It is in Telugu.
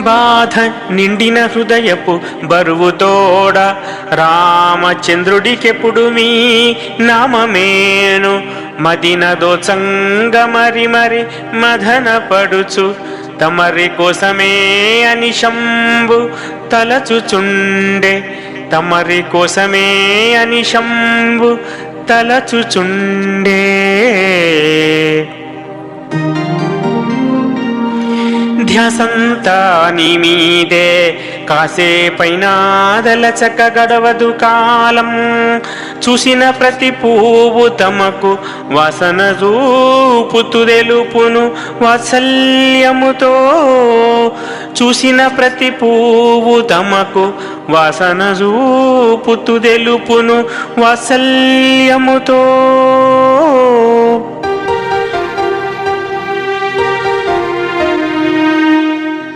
బాధ నిండిన హృదయపు బరువుతోడ రామచంద్రుడికెప్పుడు మీ నామమేను. మదిన దోచంగ మరి మరి మదన పడుచు తమరి కోసమే అని శంభు తలచుచుండే. తమరి కోసమే అని శంభు తలచుచుండే. ధ్యాసంతా మీదే. కాసేపైనాదలచక గడవదు కాలం. చూసిన ప్రతి పువ్వు తమకు వాసన చూపుతు వాత్సల్యముతో. చూసిన ప్రతి పువ్వు తమకు వాసన చూపుతు తెలుపును వాత్సల్యముతో.